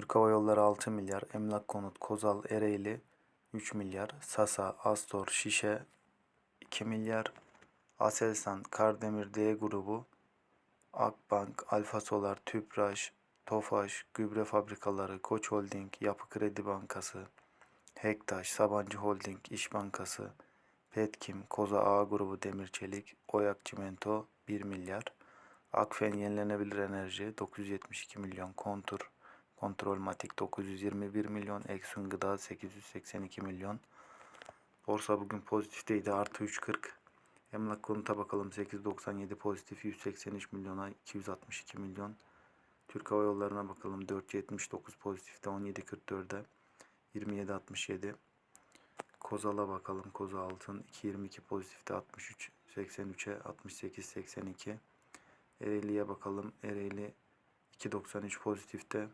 Türk Hava Yolları 6 milyar, Emlak Konut, Kozal, Ereğli 3 milyar, Sasa, Astor, Şişe 2 milyar, Aselsan, Kardemir D grubu, Akbank, Alfa Solar, Tüpraş, Tofaş, Gübre Fabrikaları, Koç Holding, Yapı Kredi Bankası, Hektaş, Sabancı Holding, İş Bankası, Petkim, Koza A grubu Demir Çelik, Oyak Çimento 1 milyar, Akfen Yenilenebilir Enerji 972 milyon, Kontur, Kontrol Matik 921 milyon, Eksun Gıda 882 milyon. Borsa bugün pozitifteydi artı 3.40. Emlak konuta bakalım 8.97 pozitif 183 milyona 262 milyon. Türk Hava Yolları'na bakalım 4.79 pozitifte 17.44'e 27.67. Kozal'a bakalım. Koza altın 2.22 pozitifte 63 83'e 68 82. Ereğli'ye bakalım. Ereğli 2.93 pozitifte